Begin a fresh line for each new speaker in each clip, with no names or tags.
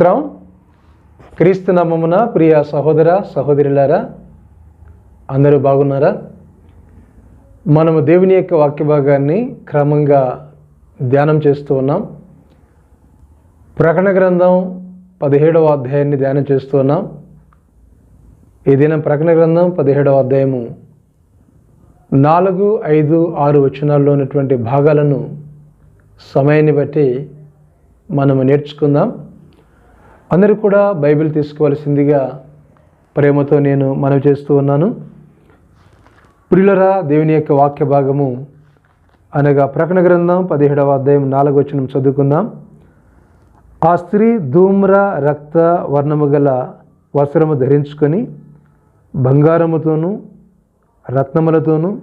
స్తోత్రం. క్రీస్తు నమ్మమున ప్రియ సహోదర సహోదరులారా అందరూ బాగున్నారా? మనము దేవుని యొక్క వాక్య భాగాన్ని క్రమంగా ధ్యానం చేస్తూ ఉన్నాం. ప్రకటన గ్రంథం పదిహేడవ అధ్యాయాన్ని ధ్యానం చేస్తూ ఉన్నాం. ఈ దినం ప్రకటన గ్రంథం పదిహేడవ అధ్యాయము నాలుగు ఐదు ఆరు వచనాల్లో ఉన్నటువంటి భాగాలను సమయాన్ని బట్టి మనము నేర్చుకుందాం. అందరూ కూడా బైబిల్ తీసుకోవాల్సిందిగా ప్రేమతో నేను మనవి చేస్తూ ఉన్నాను. ప్రియులరా దేవుని యొక్క వాక్య భాగము అనగా ప్రకటన గ్రంథం పదిహేడవ అధ్యాయం నాలుగు చదువుకుందాం. ఆ స్త్రీ ధూమ్ర రక్త వర్ణము గల వస్త్రము ధరించుకొని బంగారముతోనూ రత్నములతోనూ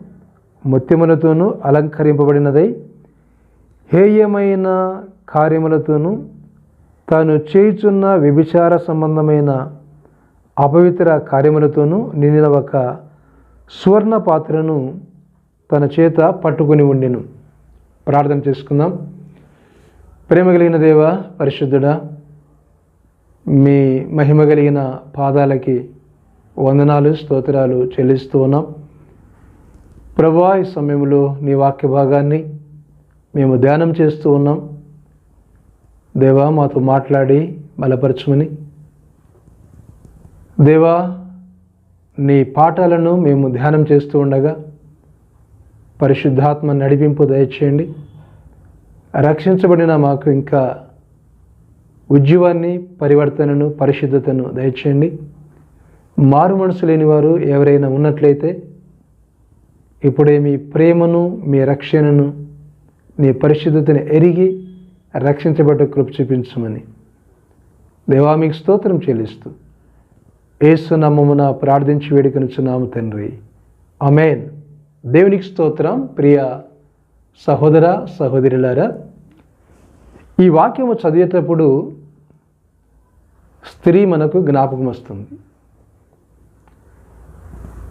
ముత్యములతోనూ అలంకరింపబడినదై హేయమైన కార్యములతోనూ తాను చేయుచున్న వ్యభిచార సంబంధమైన అపవిత్ర కార్యములతోనూ నిండిన ఒక సువర్ణ పాత్రను తన చేత పట్టుకుని ఉండెను. ప్రార్థన చేసుకుందాం. ప్రేమ కలిగిన దేవ పరిశుద్ధుడా మీ మహిమ కలిగిన పాదాలకి వందనాలు స్తోత్రాలు చెల్లిస్తూ ఉన్నాం. ప్రభా ఈ సమయంలో నీ వాక్య భాగాన్ని మేము ధ్యానం చేస్తూ ఉన్నాం. దేవా మాతో మాట్లాడి బలపరచమని. దేవా నీ పాఠాలను మేము ధ్యానం చేస్తూ ఉండగా పరిశుద్ధాత్మ నడిపింపు దయచేయండి. రక్షించబడిన మాకు ఇంకా ఉజ్జీవాన్ని పరివర్తనను పరిశుద్ధతను దయచేయండి. మారు మనసు లేని వారు ఎవరైనా ఉన్నట్లయితే ఇప్పుడే మీ ప్రేమను మీ రక్షణను నీ పరిశుద్ధతను ఎరిగి రక్షించబడ్డ కృప చూపించమని. దేవా మీకు స్తోత్రం చెల్లిస్తూ ఏసు నమ్మమున ప్రార్థించి వేడుకనుచున్నాము తండ్రి. అమేన్ దేవునికి స్తోత్రం. ప్రియ సహోదర సహోదరులారా ఈ వాక్యము చదివేటప్పుడు స్త్రీ మనకు జ్ఞాపకం వస్తుంది.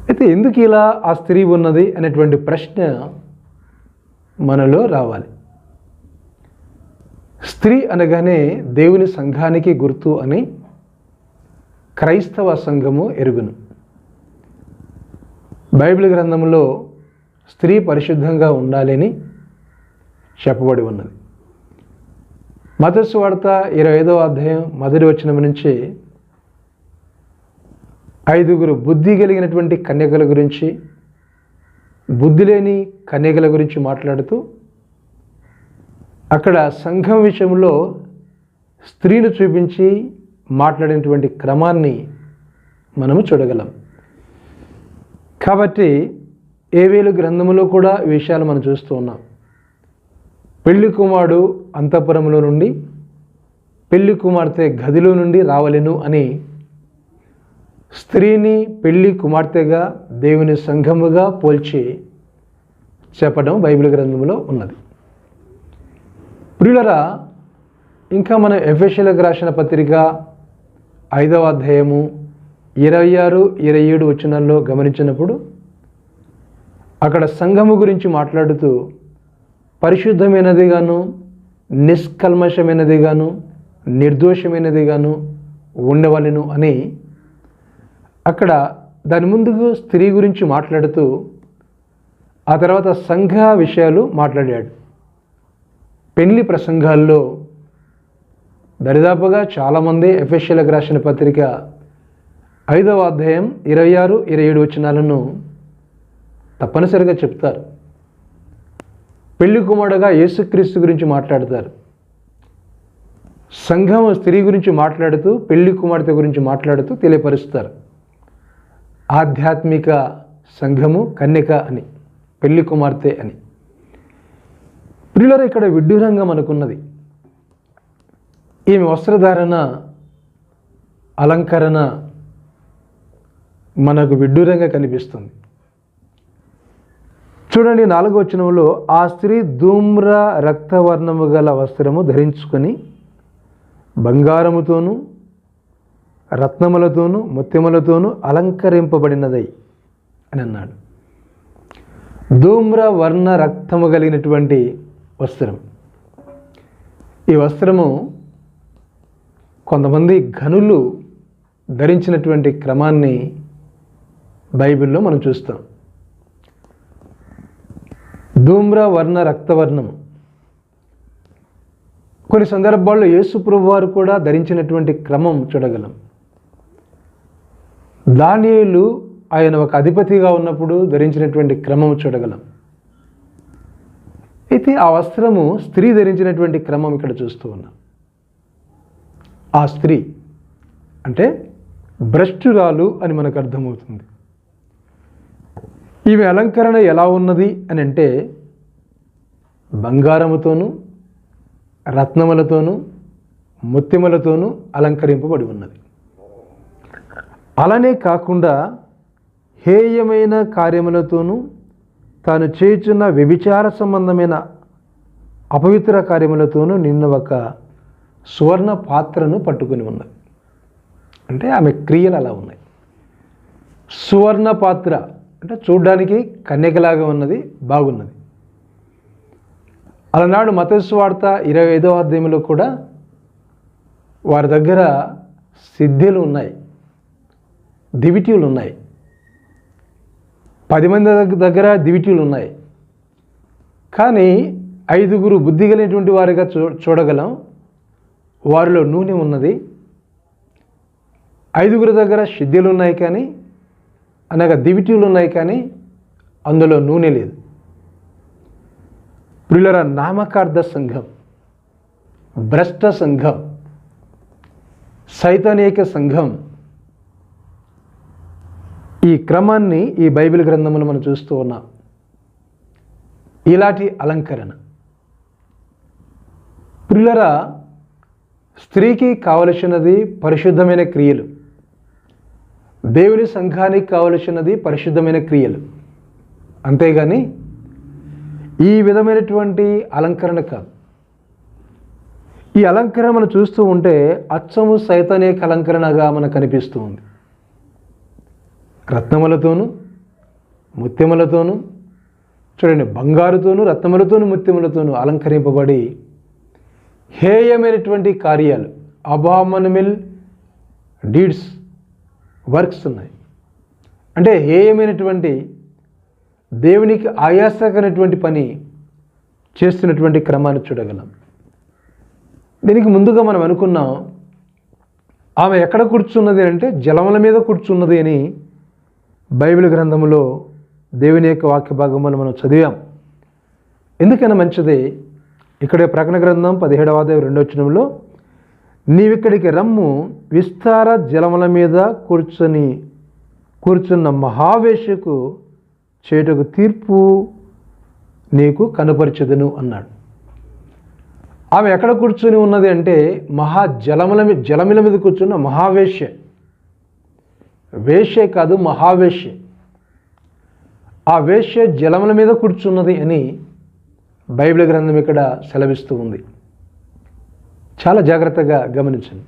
అయితే ఎందుకు ఇలా ఆ స్త్రీ ఉన్నది అనేటువంటి ప్రశ్న మనలో రావాలి. స్త్రీ అనగానే దేవుని సంఘానికి గుర్తు అని క్రైస్తవ సంఘము ఎరుగును. బైబిల్ గ్రంథంలో స్త్రీ పరిశుద్ధంగా ఉండాలని చెప్పబడి ఉన్నది. మతస్సు వార్త ఇరవై ఐదవ అధ్యాయం మొదటి వచనం నుంచి ఐదుగురు బుద్ధి కలిగినటువంటి కన్యకల గురించి బుద్ధి లేని కన్యకల గురించి మాట్లాడుతూ అక్కడ సంఘం విషయంలో స్త్రీలు చూపించి మాట్లాడినటువంటి క్రమాన్ని మనము చూడగలం. కాబట్టి ఏవేలు గ్రంథములో కూడా విషయాలు మనం చూస్తూ ఉన్నాం. పెళ్ళి కుమారుడు అంతఃపురంలో నుండి పెళ్ళి కుమార్తె గదిలో నుండి రావలెను అని స్త్రీని పెళ్ళి కుమార్తెగా దేవుని సంఘముగా పోల్చి చెప్పడం బైబిల్ గ్రంథంలో ఉన్నది. ప్రియులరా ఇంకా మనం ఎఫ్ఎస్ఎలకు రాసిన పత్రిక ఐదవ అధ్యాయము ఇరవై ఆరు ఇరవై ఏడు వచనాల్లో గమనించినప్పుడు అక్కడ సంఘము గురించి మాట్లాడుతూ పరిశుద్ధమైనదిగాను నిష్కల్మషమైనదిగాను నిర్దోషమైనదిగాను ఉండవలెను అని అక్కడ దాని ముందుకు స్త్రీ గురించి మాట్లాడుతూ ఆ తర్వాత సంఘ విషయాలు మాట్లాడాడు. పెళ్ళి ప్రసంగాల్లో దరిదాపుగా చాలామంది ఎఫ్ఎస్సీలకు రాసిన పత్రిక ఐదవ అధ్యాయం ఇరవై ఆరు ఇరవై ఏడు వచనాలను తప్పనిసరిగా చెప్తారు. పెళ్ళి కుమారుడుగా యేసుక్రీస్తు గురించి మాట్లాడతారు. సంఘం స్త్రీ గురించి మాట్లాడుతూ పెళ్ళి కుమార్తె గురించి మాట్లాడుతూ తెలియపరుస్తారు. ఆధ్యాత్మిక సంఘము కన్యక అని పెళ్ళి కుమార్తె అని. ప్రియులర ఇక్కడ విడ్డూరంగా మనకున్నది ఈమె వస్త్రధారణ అలంకరణ మనకు విడ్డూరంగా కనిపిస్తుంది. చూడండి నాలుగో వచనంలో ఆ స్త్రీ ధూమ్ర రక్తవర్ణము గల వస్త్రము ధరించుకొని బంగారముతోనూ రత్నములతోనూ ముత్యములతోనూ అలంకరింపబడినదై అని అన్నాడు. ధూమ్ర వర్ణ రక్తము కలిగినటువంటి వస్త్రం. ఈ వస్త్రము కొంతమంది ఘనులు ధరించినటువంటి క్రమాన్ని బైబిల్లో మనం చూస్తాం. ధూమ్ర వర్ణ రక్తవర్ణం. కొన్ని సందర్భాల్లో యేసుప్రభు వారు కూడా ధరించినటువంటి క్రమం చూడగలం. దానియులు ఆయన ఒక అధిపతిగా ఉన్నప్పుడు ధరించినటువంటి క్రమం చూడగలం. అయితే ఆ వస్త్రము స్త్రీ ధరించినటువంటి క్రమం ఇక్కడ చూస్తూ ఉన్నాం. ఆ స్త్రీ అంటే భ్రష్టురాలు అని మనకు అర్థమవుతుంది. ఈమె అలంకరణ ఎలా ఉన్నది అని అంటే బంగారముతోనూ రత్నములతోనూ ముత్యములతోనూ అలంకరింపబడి ఉన్నది. అలానే కాకుండా హేయమైన కార్యములతోనూ తాను చేయుచున్న వ్యభిచార సంబంధమైన అపవిత్ర కార్యములతోనూ నిన్న ఒక సువర్ణ పాత్రను పట్టుకుని ఉన్నది. అంటే ఆమె క్రియలు అలా ఉన్నాయి. సువర్ణ పాత్ర అంటే చూడడానికి కన్యకలాగా ఉన్నది బాగున్నది. అలనాడు మతస్వార్త ఇరవై ఐదవ అధ్యాయంలో కూడా వారి దగ్గర సిద్ధులు ఉన్నాయి దివిటీలు ఉన్నాయి. పది మంది దగ్గర దివిటీలు ఉన్నాయి. కానీ ఐదుగురు బుద్ధి కలిగినటువంటి వారిగా చూ చూడగలం. వారిలో నూనె ఉన్నది. ఐదుగురు దగ్గర సిద్ధులు ఉన్నాయి కానీ అనగా దివిటీలు ఉన్నాయి కానీ అందులో నూనె లేదు. ప్రియులర నామకార్థ సంఘం భ్రష్ట సంఘం సైతానేక సంఘం ఈ క్రమాన్ని ఈ బైబిల్ గ్రంథములు మనం చూస్తూ ఉన్నాం. ఇలాంటి అలంకరణ. ప్రియులరా స్త్రీకి కావలసినది పరిశుద్ధమైన క్రియలు. దేవుని సంఘానికి కావలసినది పరిశుద్ధమైన క్రియలు. అంతేగాని ఈ విధమైనటువంటి అలంకరణ కాదు. ఈ అలంకరణ మనం చూస్తూ ఉంటే అచ్చము సైతానేక అలంకరణగా మనకు కనిపిస్తూ ఉంది. రత్నములతోనూ ముత్యములతోనూ చూడండి బంగారుతోనూ రత్నములతోనూ ముత్యములతోనూ అలంకరింపబడి హేయమైనటువంటి కార్యాలు అబామనమిల్ డీడ్స్ వర్క్స్ ఉన్నాయి. అంటే హేయమైనటువంటి దేవునికి ఆయాసకరమైనటువంటి పని చేస్తున్నటువంటి క్రమాన్ని చూడగలం. దీనికి ముందుగా మనం అనుకున్నాం ఆమె ఎక్కడ కూర్చున్నది అంటే జలముల మీద కూర్చున్నది అని బైబిల్ గ్రంథంలో దేవుని యొక్క వాక్య భాగములు మనం చదివాం. ఎందుకైనా మంచిది ఇక్కడే ప్రకటన గ్రంథం పదిహేడవ అధ్యాయం రెండో వచనంలో నీవిక్కడికి రమ్ము విస్తార జలముల మీద కూర్చొని కూర్చున్న మహావేశకు చేటకు తీర్పు నీకు కనపరిచదును అన్నాడు. ఆమె ఎక్కడ కూర్చొని ఉన్నది అంటే మహా జలముల మీద జలముల మీద కూర్చున్న మహావేశ్య. వేష్యే కాదు మహావేష్యే ఆ వేష్య జలముల మీద కూర్చున్నది అని బైబిల్ గ్రంథం ఇక్కడ సెలవిస్తూ ఉంది. చాలా జాగ్రత్తగా గమనించండి.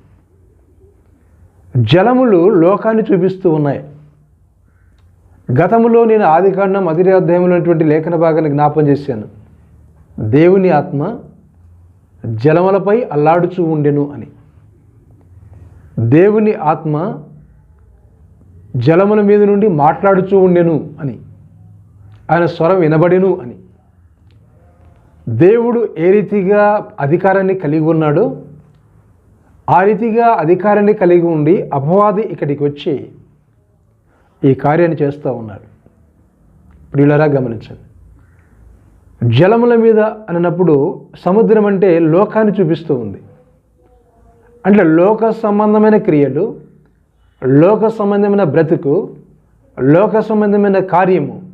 జలములు లోకాన్ని చూపిస్తూ ఉన్నాయి. గతములో నేను ఆదికాండం మధుర అధ్యాయంలో ఉన్నటువంటి లేఖన భాగాన్ని జ్ఞాపం చేశాను. దేవుని ఆత్మ జలములపై అల్లాడుచూ ఉండెను అని. దేవుని ఆత్మ జలముల మీద నుండి మాట్లాడుచూ ఉండెను అని. ఆయన స్వరం వినబడెను అని. దేవుడు ఏ రీతిగా అధికారాన్ని కలిగి ఉన్నాడో ఆ రీతిగా అధికారాన్ని కలిగి ఉండి అపవాది ఇక్కడికి వచ్చి ఈ కార్యాన్ని చేస్తూ ఉన్నాడు. ప్రియులరా గమనించండి. జలముల మీద అన్నప్పుడు సముద్రం అంటే లోకాన్ని చూపిస్తూ ఉంది. అంటే లోక సంబంధమైన క్రియలు లోక సంబంధమైన బ్రతుకు లోక సంబంధమైన కార్యము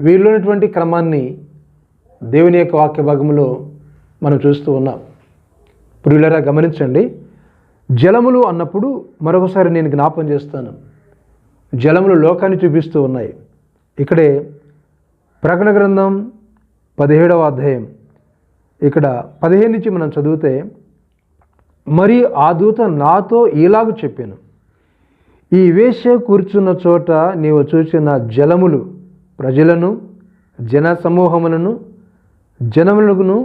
వీళ్ళున్నటువంటి క్రమాన్ని దేవుని యొక్క వాక్య భాగంలో మనం చూస్తూ ఉన్నాం. ప్రియులరా గమనించండి. జలములు అన్నప్పుడు మరొకసారి నేను జ్ఞాపం చేస్తాను. జలములు లోకాన్ని చూపిస్తూ ఉన్నాయి. ఇక్కడే ప్రకటన గ్రంథం పదిహేడవ అధ్యాయం. ఇక్కడ పదిహేను నుంచి మనం చదివితే మరి ఆ దూత నాతో ఇలాగ చెప్పాను. ఈ వేశ్య కూర్చున్న చోట నీవు చూసిన జలములు ప్రజలను జన సమూహములను జనములను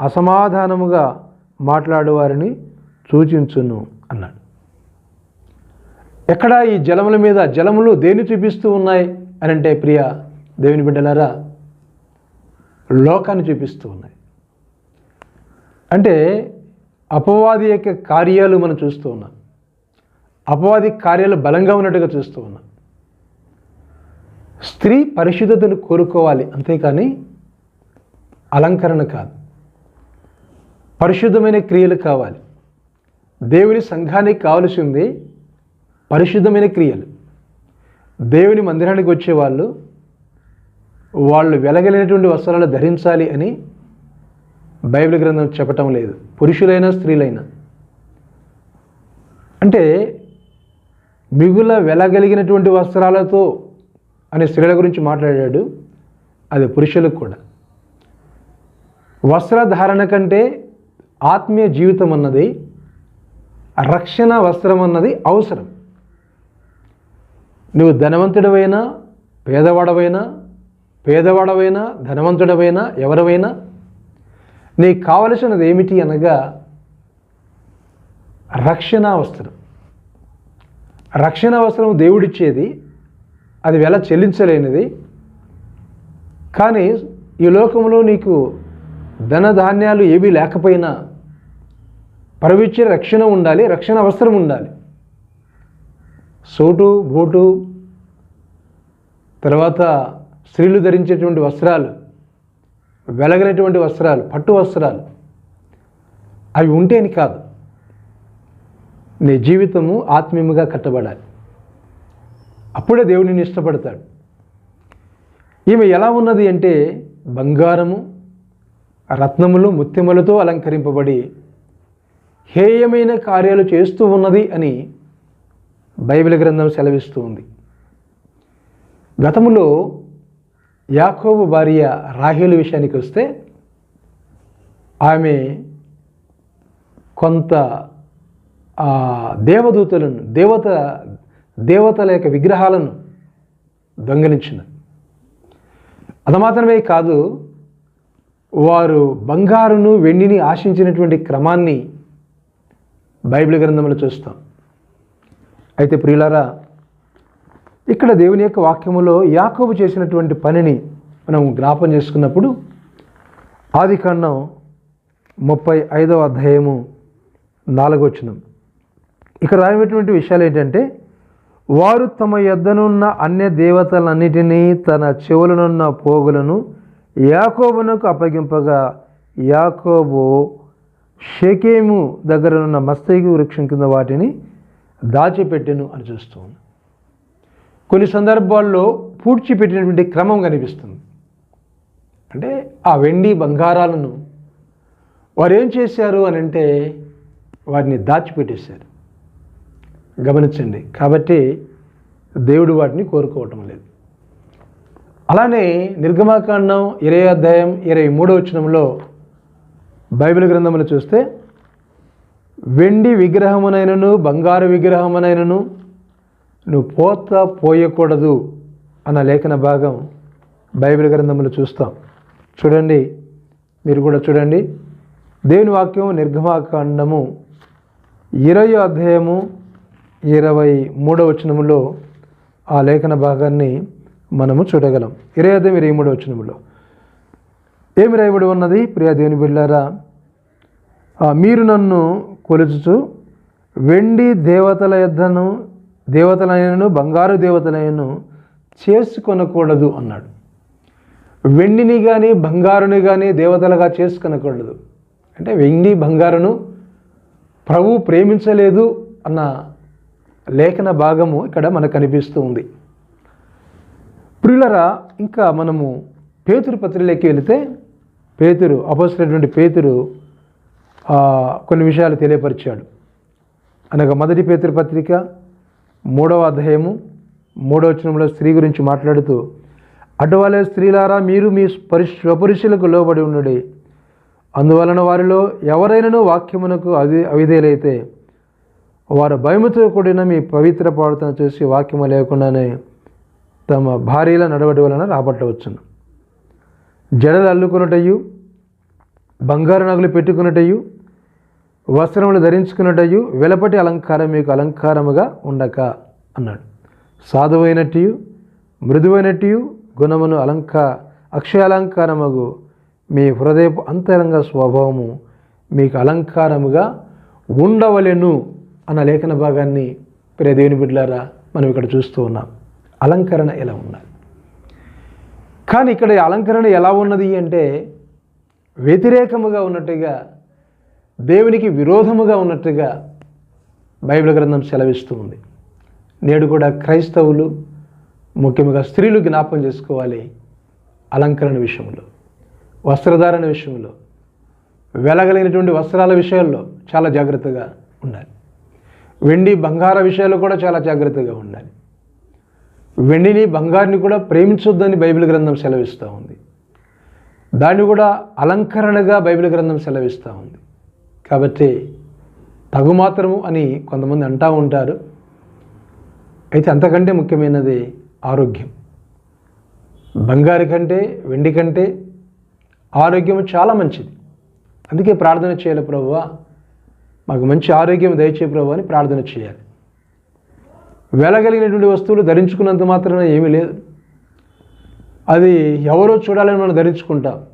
అసమాధానముగా మాట్లాడేవారిని సూచించును అన్నాడు. ఎక్కడ ఈ జలముల మీద జలములు దేన్ని చూపిస్తూ ఉన్నాయి అని అంటే ప్రియ దేవుని బిడ్డలారా లోకాన్ని చూపిస్తూ ఉన్నాయి. అంటే అపవాది యొక్క కార్యాలు మనం చూస్తూ ఉన్నాం. అపవాది కార్యాలు బలంగా ఉన్నట్టుగా చూస్తూ ఉన్నా. స్త్రీ పరిశుద్ధతను కోరుకోవాలి అంతేకాని అలంకరణ కాదు. పరిశుద్ధమైన క్రియలు కావాలి. దేవుని సంఘానికి కావలసింది పరిశుద్ధమైన క్రియలు. దేవుని మందిరానికి వచ్చేవాళ్ళు వాళ్ళు వెలగలేనటువంటి వస్త్రాలను ధరించాలి అని బైబిల్ గ్రంథం చెప్పటం లేదు. పురుషులైనా స్త్రీలైనా. అంటే మిగుల వెలగలిగినటువంటి వస్త్రాలతో అనే స్త్రీల గురించి మాట్లాడాడు అది పురుషులకు కూడా. వస్త్రధారణ కంటే ఆత్మీయ జీవితం అన్నది రక్షణ వస్త్రం అన్నది అవసరం. నువ్వు ధనవంతుడవైనా పేదవాడవైనా పేదవాడవైనా ధనవంతుడవైనా ఎవరవైనా నీకు కావలసినది ఏమిటి అనగా రక్షణ వస్త్రం. రక్షణ అవసరం దేవుడిచ్చేది అది వెల చెల్లించలేనిది. కానీ ఈ లోకంలో నీకు ధనధాన్యాలు ఏవి లేకపోయినా పరవిచ్చే రక్షణ ఉండాలి రక్షణ అవసరం ఉండాలి. సోటు బోటు తర్వాత స్త్రీలు ధరించేటువంటి వస్త్రాలు వెలగనటువంటి వస్త్రాలు పట్టు వస్త్రాలు అవి ఉంటేని కాదు. నీ జీవితము ఆత్మీయముగా కట్టబడాలి. అప్పుడే దేవుడిని ఇష్టపడతాడు. ఈమె ఎలా ఉన్నది అంటే బంగారము రత్నములు ముత్యములతో అలంకరింపబడి హేయమైన కార్యాలు చేస్తూ ఉన్నది అని బైబిల్ గ్రంథం సెలవిస్తూ ఉంది. గతములో యాకోబు భార్య రాహేలు విషయానికి వస్తే ఆమె కొంత దేవదూతలను దేవత దేవతల యొక్క విగ్రహాలను దొంగిలించిన. అది మాత్రమే కాదు వారు బంగారును వెండిని ఆశించినటువంటి క్రమాన్ని బైబిల్ గ్రంథంలో చూస్తాం. అయితే ప్రియులారా ఇక్కడ దేవుని యొక్క వాక్యములో యాకోబు చేసినటువంటి పనిని మనం జ్ఞాపం చేసుకున్నప్పుడు ఆది కాండం ముప్పై ఐదవ అధ్యాయము నాలుగవచనం ఇక్కడ రాయబడినటువంటి విషయాలు ఏంటంటే వారు తమ యొద్దనున్న అన్య దేవతలన్నిటినీ తన చెవులనున్న పోగులను యాకోబునకు అప్పగింపగా యాకోబు షేకేము దగ్గరనున్న మస్తైగు వృక్షం కింద వాటిని దాచిపెట్టెను అని చూస్తూ కొన్ని సందర్భాల్లో పూడ్చిపెట్టినటువంటి క్రమం కనిపిస్తుంది. అంటే ఆ వెండి బంగారాలను వారు ఏం చేశారు అని అంటే వాటిని దాచిపెట్టేశారు. గమనించండి. కాబట్టి దేవుడు వాటిని కోరుకోవటం లేదు. అలానే నిర్గమాకాండం ఇరవై అధ్యాయం ఇరవై మూడో వచనంలో బైబిల్ గ్రంథములు చూస్తే వెండి విగ్రహమునైనను బంగారు విగ్రహమునైనను నువ్వు పోత పోయకూడదు అన్న లేఖన భాగం బైబిల్ గ్రంథములు చూస్తాం. చూడండి మీరు కూడా చూడండి. దేవుని వాక్యం నిర్గమాకాండము ఇరవై అధ్యాయము ఇరవై మూడవ వచనములో ఆ లేఖన భాగాన్ని మనము చూడగలం. ఇరవై అధ్యాయం ఇరవై మూడవ వచనములో. ఏమి రాయబడి ఉన్నది? ప్రియ దేవుని మీరు నన్ను కొలుచుచు వెండి దేవతల యొద్దను దేవతలైనను బంగారు దేవతలైనను చేసుకొనకూడదు అన్నాడు. వెండిని కానీ బంగారుని కానీ దేవతలుగా చేసుకొనకూడదు. అంటే వెండి బంగారును ప్రభు ప్రేమించలేదు అన్న లేఖన భాగము ఇక్కడ మనకు కనిపిస్తూ ఉంది. ప్రియులరా ఇంకా మనము పేతురు పత్రికలోకి వెళితే పేతురు అపోసినటువంటి పేతురు కొన్ని విషయాలు తెలియపరిచాడు. అనగా మొదటి పేతురు పత్రిక మూడవ అధ్యాయము మూడవ వచనంలో స్త్రీ గురించి మాట్లాడుతూ అటువలే స్త్రీలారా మీరు మీ పరి స్వపురుషులకు లోబడి ఉండడి. అందువలన వారిలో ఎవరైనాను వాక్యమునకు అది అవిధేలైతే వారు భయముతో కూడిన మీ పవిత్ర ప్రవర్తన చూసి వాక్యము లేకుండానే తమ భార్యల నడవడి వలన రాబట్టవచ్చును. జడలు అల్లుకున్నటయు బంగారు నగలు పెట్టుకున్నటయు వస్త్రములు ధరించుకున్నటయు వెలపటి అలంకారం మీకు అలంకారముగా ఉండక అన్నాడు. సాధువైనట్టు మృదువైనట్టు గుణమును అలంక అక్షయాలంకారముగు మీ హృదయపు అంతరంగ స్వభావము మీకు అలంకారముగా ఉండవలెను. అన్న లేఖన భాగాన్ని ప్రియ దేవుని బిడ్డలారా మనం ఇక్కడ చూస్తూ ఉన్నాం. అలంకరణ ఎలా ఉన్నది కానీ ఇక్కడ అలంకరణ ఎలా ఉన్నది అంటే వ్యతిరేకముగా ఉన్నట్టుగా దేవునికి విరోధముగా ఉన్నట్టుగా బైబిల్ గ్రంథం సెలవిస్తూ ఉంది. నేడు కూడా క్రైస్తవులు ముఖ్యంగా స్త్రీలు జ్ఞాపకం చేసుకోవాలి అలంకరణ విషయంలో వస్త్రధారణ విషయంలో వెలగలిగినటువంటి వస్త్రాల విషయాల్లో చాలా జాగ్రత్తగా ఉండాలి. వెండి బంగార విషయాల్లో కూడా చాలా జాగ్రత్తగా ఉండాలి. వెండిని బంగారుని కూడా ప్రేమించొద్దని బైబిల్ గ్రంథం సెలవిస్తూ ఉంది. దాన్ని కూడా అలంకరణగా బైబిల్ గ్రంథం సెలవిస్తూ ఉంది. కాబట్టి తగుమాత్రము అని కొంతమంది అంటూ ఉంటారు. అయితే అంతకంటే ముఖ్యమైనది ఆరోగ్యం. బంగారు కంటే వెండి కంటే ఆరోగ్యం చాలా మంచిది. అందుకే ప్రార్థన చేయాలి ప్రభువా. మాకు మంచి ఆరోగ్యం దయచే ప్రభు అని ప్రార్థన చేయాలి. వెళ్ళగలిగినటువంటి వస్తువులు ధరించుకున్నంత మాత్రమే ఏమీ లేదు. అది ఎవరో చూడాలని మనం ధరించుకుంటాం.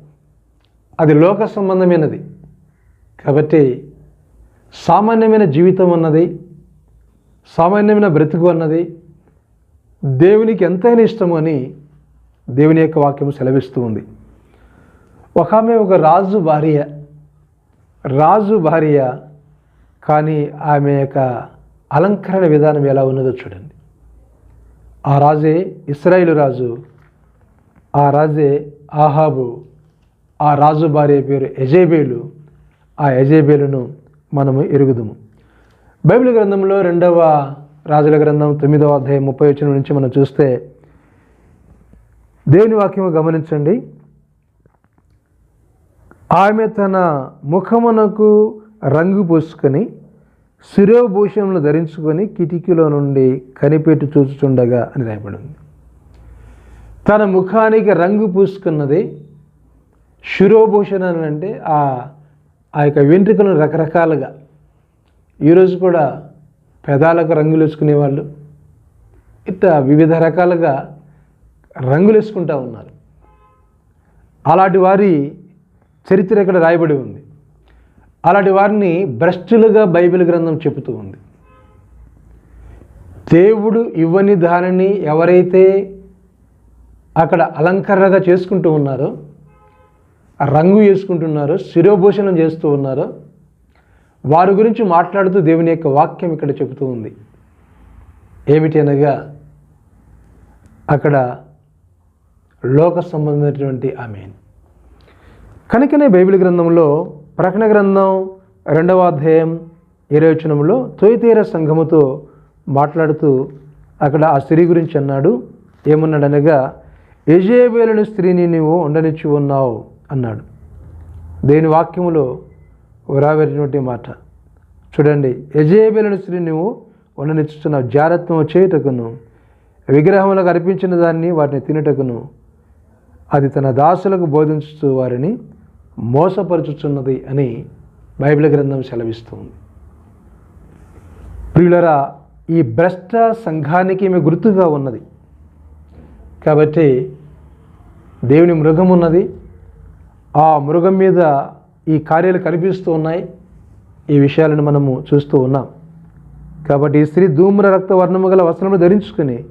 అది లోక సంబంధమైనది. కాబట్టి సామాన్యమైన జీవితం అన్నది సామాన్యమైన బ్రతుకు అన్నది దేవునికి ఎంతైనా ఇష్టము అని దేవుని యొక్క వాక్యం సెలవిస్తూ ఉంది. ఒక ఆమె ఒక రాజు భార్య రాజు భార్య కానీ ఆమె యొక్క అలంకరణ విధానం ఎలా ఉన్నదో చూడండి. ఆ రాజే ఇస్రాయిల్ రాజు ఆ రాజే ఆహాబు ఆ రాజు భార్య పేరు ఎజేబేలు ఆ ఎజేబేలును మనము ఎరుగుదుము. బైబిల్ గ్రంథంలో రెండవ రాజుల గ్రంథం తొమ్మిదవ అధ్యాయం ముప్పై వచ్చిన నుంచి మనం చూస్తే దేవుని వాక్యము గమనించండి. ఆమె తన ముఖమునకు రంగు పూసుకొని శిరోభూషణలు ధరించుకొని కిటికీలో నుండి కనిపెట్టి చూచుచుండగా అని రాయబడింది. తన ముఖానికి రంగు పూసుకున్నది శిరోభూషణ అని అంటే ఆ ఆ యొక్క వెంట్రుకలను రకరకాలుగా. ఈరోజు కూడా పెదాలకు రంగులు వేసుకునేవాళ్ళు. ఇట్లా వివిధ రకాలుగా రంగులు వేసుకుంటూ ఉన్నారు. అలాంటి వారి చరిత్ర ఇక్కడ రాయబడి ఉంది. అలాంటి వారిని భ్రష్టులుగా బైబిల్ గ్రంథం చెబుతూ ఉంది. దేవుడు ఇవ్వని దానిని ఎవరైతే అక్కడ అలంకరణగా చేసుకుంటూ ఉన్నారో రంగు వేసుకుంటున్నారో శిరోభూషణం చేస్తూ ఉన్నారో వారి గురించి మాట్లాడుతూ దేవుని యొక్క వాక్యం ఇక్కడ చెబుతూ ఉంది. ఏమిటి అనగా అక్కడ లోక సంబంధమైనటువంటి ఆమె కనుకనే బైబిల్ గ్రంథంలో ప్రకటన గ్రంథం రెండవ అధ్యాయం ఇరవచనంలో తొయితీర సంఘముతో మాట్లాడుతూ అక్కడ ఆ స్త్రీ గురించి అన్నాడు ఏమన్నాడనగా ఎజేబేలుని స్త్రీని నీవు ఉండనిచ్చి ఉన్నావు అన్నాడు. దేని వాక్యములో రాబెట్టినటువంటి మాట. చూడండి యజేబేలుని స్త్రీ నువ్వు ఉండనిచ్చుతున్నావు జారత్వం చేయుటకును విగ్రహములకు అర్పించిన దాన్ని వాటిని తినుటకును అది తన దాసులకు బోధించుతూ వారిని మోసపరుచుచున్నది అని బైబిల్ గ్రంథం సెలవిస్తుంది. ప్రియులరా ఈ భ్రష్ట సంఘానికి ఈమె గుర్తుగా ఉన్నది. కాబట్టి దేవుని మృగం ఉన్నది. ఆ మృగం మీద ఈ కార్యాలు కనిపిస్తూ ఉన్నాయి. ఈ విషయాలను మనము చూస్తూ ఉన్నాం. కాబట్టి స్త్రీ ధూమ్ర రక్త వర్ణము గల వస్త్రములు ధరించుకుని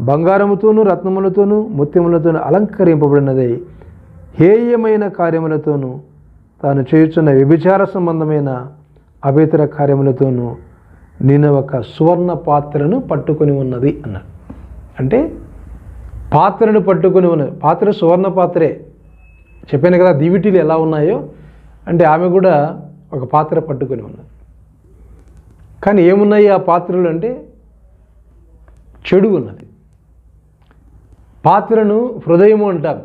బంగారముతోనూ రత్నములతోనూ ముత్యములతోనూ అలంకరింపబడినదై హేయమైన కార్యములతోనూ తాను చేయుచున్న వ్యభిచార సంబంధమైన అభేతర కార్యములతోనూ నేను ఒక సువర్ణ పాత్రను పట్టుకొని ఉన్నది అన్నాడు. అంటే పాత్రను పట్టుకొని ఉన్నది పాత్ర సువర్ణ పాత్రే. చెప్పాను కదా దివిటీలు ఎలా ఉన్నాయో అంటే ఆమె కూడా ఒక పాత్ర పట్టుకొని ఉన్నది. కానీ ఏమున్నాయి ఆ పాత్రలు అంటే చెడు ఉన్నది. పాత్రను హృదయము అంటాం.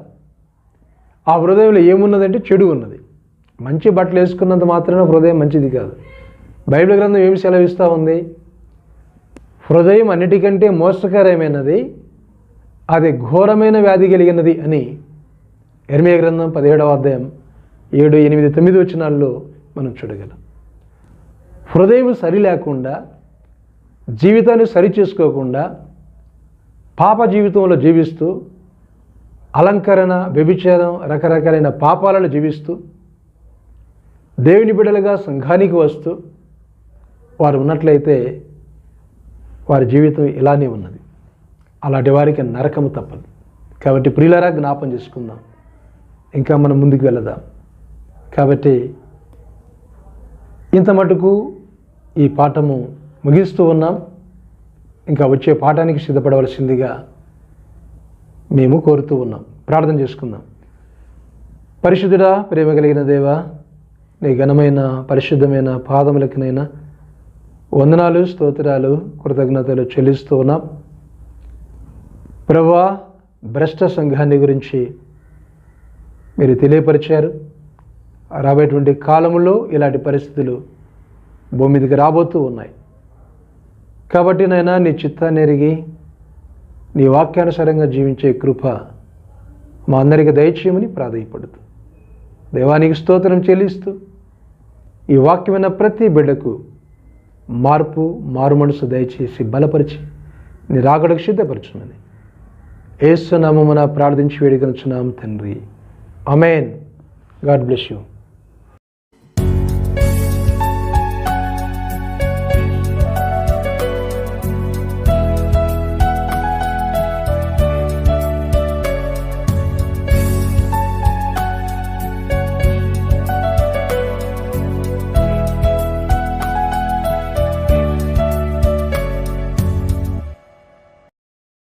ఆ హృదయంలో ఏమున్నదంటే చెడు ఉన్నది. మంచి బట్టలు వేసుకున్నంత మాత్రమే హృదయం మంచిది కాదు. బైబిల్ గ్రంథం ఏమి సెలవిస్తూ ఉంది? హృదయం అన్నిటికంటే మోసకరమైనది అది ఘోరమైన వ్యాధి కలిగినది అని ఎర్మియ గ్రంథం పదిహేడవ అధ్యాయం ఏడు ఎనిమిది తొమ్మిది వచ్చినాల్లో మనం చూడగలం. హృదయం సరి లేకుండా జీవితాన్ని సరి చేసుకోకుండా పాప జీవితంలో జీవిస్తూ అలంకరణ వ్యభిచారం రకరకాలైన పాపాలను జీవిస్తూ దేవుని బిడలుగా సంఘానికి వస్తూ వారు ఉన్నట్లయితే వారి జీవితం ఇలానే ఉన్నది. అలాంటి వారికి నరకము తప్పదు. కాబట్టి ప్రియులరా జ్ఞాపం చేసుకుందాం. ఇంకా మనం ముందుకు వెళదాం. కాబట్టి ఇంత మటుకు ఈ పాఠము ముగిస్తూ ఉన్నాం. ఇంకా వచ్చే పాఠానికి సిద్ధపడవలసిందిగా మేము కోరుతూ ఉన్నాం. ప్రార్థన చేసుకుందాం. పరిశుద్ధుడా ప్రేమ కలిగిన దేవా నీ ఘనమైన పరిశుద్ధమైన పాదములకినైనా వందనాలు స్తోత్రాలు కృతజ్ఞతలు చెల్లిస్తూ ఉన్నాం. ప్రభా భ్రష్ట సంఘాన్ని గురించి మీరు తెలియపరిచారు. రాబోయేటువంటి కాలంలో ఇలాంటి పరిస్థితులు భూమి మీదకి రాబోతూ ఉన్నాయి. కాబట్టి నైనా నీ చిత్తాన్ని ఎరిగి నీ వాక్యానుసారంగా జీవించే కృప మా అందరికి దయచేయమని ప్రాధాయపడుతూ దేవానికి స్తోత్రం చెల్లిస్తూ ఈ వాక్యమైన ప్రతి బిడ్డకు మార్పు మారు మనసు దయచేసి బలపరిచి నీ రాకడకు సిద్ధపరచుమని ఏసునామమున ప్రార్థించి వేడుకొనుచున్నాం తండ్రి. Amen God bless you.